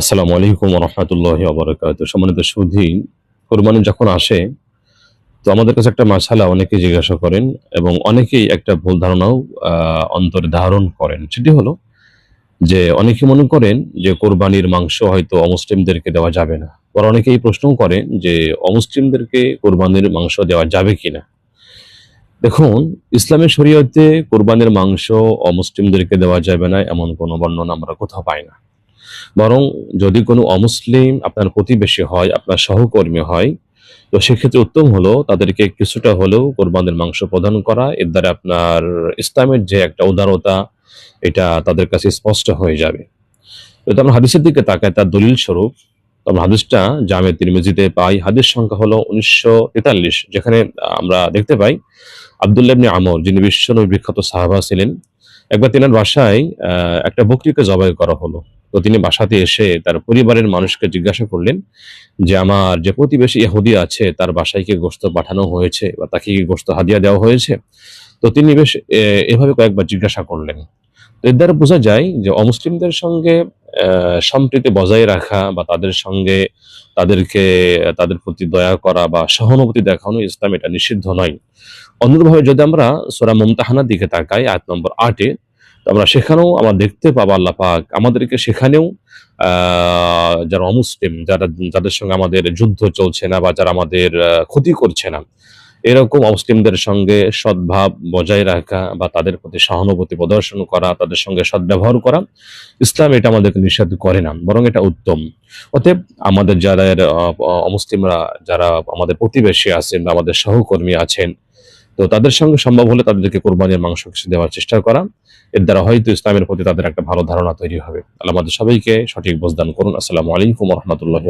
আসসালামু আলাইকুম রহমতুল্লাহ আবরকাত সম্মানিত সুধী, কোরবানি যখন আসে, তো আমাদের কাছে একটা মাসালা অনেকে জিজ্ঞাসা করেন এবং অনেকেই একটা ভুল ধারণাও অন্তরে ধারণ করেন। সেটি হলো যে অনেকে মনে করেন যে কোরবানির মাংস হয়তো অমুসলিমদেরকে দেওয়া যাবে না। আবার অনেকে এই প্রশ্নও করেন যে অমুসলিমদেরকে কোরবানির মাংস দেওয়া যাবে কিনা। দেখুন, ইসলামের শরীয়তে কোরবানির মাংস অমুসলিমদেরকে দেওয়া যাবে না, এমন কোনো বর্ণনা আমরা কোথাও পাই না। বরং যদি কোনো অমুসলিম আপনার প্রতিবেশী হয়, আপনার সহকর্মী হয়, তো সেক্ষেত্রে উত্তম হলো তাদেরকে কিছুটা হলেও কোরবানের মাংস প্রদান করা। এর দ্বারা আপনার ইসলামের যে একটা উদারতা, এটা তাদের কাছে স্পষ্ট হয়ে যাবে। যদি আমরা হাদিসের দিকে তাকাই তার দলিল স্বরূপ। তো আমরা হাদিসটা জামে তিরমিজিতে পাই। হাদিস সংখ্যা হলো উনিশশো তেতাল্লিশ, যেখানে আমরা দেখতে পাই আবদুল্লাহ ইবনে আমর, যিনি বিশ্বনবী বিখ্যাত সাহাবা ছিলেন একবার তিনার বাসায় একটা বকরিকে জবাই করা হলো। তো তিনি বাসাতে এসে তার পরিবারের মানুষকে জিজ্ঞাসা করলেন যে, আমার যে প্রতিবেশী ইহুদি আছে, তার বাসায় কি গোস্ত পাঠানো হয়েছে বা তাকে কি গোস্ত হাদিয়া দেওয়া হয়েছে? তো তিনি বেশ এভাবে কয়েকবার জিজ্ঞাসা করলেন। তো এর দ্বারা বোঝা যায় যে, অমুসলিমদের সঙ্গে সম্প্রীতি বজায় রাখা বা তাদের সঙ্গে তাদেরকে, তাদের প্রতি দয়া করা বা সহানুভূতি দেখানো ইসলাম এটা নিষিদ্ধ নয়। অন্যভাবে যদি আমরা সোরা মুমতাহানার দিকে তাকাই, আয়াত নম্বর আটে আমরা সেখানেও আমরা দেখতে পাবো আল্লাহ পাক আমাদেরকে সেখানেও যারা অমুসলিম, যারা, যাদের সঙ্গে আমাদের যুদ্ধ চলছে না বা যারা আমাদের ক্ষতি করছে না, এরকম অমুসলিমদের সঙ্গে সদ্ভাব বজায় রাখা বা তাদের প্রতি সহানুভূতি প্রদর্শন করা, তাদের সঙ্গে সদ্ব্যবহার করা, ইসলাম এটা আমাদেরকে নিষেধ করে না, বরং এটা উত্তম। অতএব আমাদের যারা অমুসলিমরা যারা আমাদের প্রতিবেশী আছেন বা আমাদের সহকর্মী আছেন তো তাদের সঙ্গে সম্ভব হলে তাদেরকে কোরবানির মাংস কিছু দেওয়ার চেষ্টা করা। এর দ্বারা হয়তো ইসলামের প্রতি তাদের একটা ভালো ধারণা তৈরি হবে। আল্লাহ আমাদের সবাইকে সঠিক বোঝদান করুন। আসসালামু আলাইকুম রহমতুল্লাহ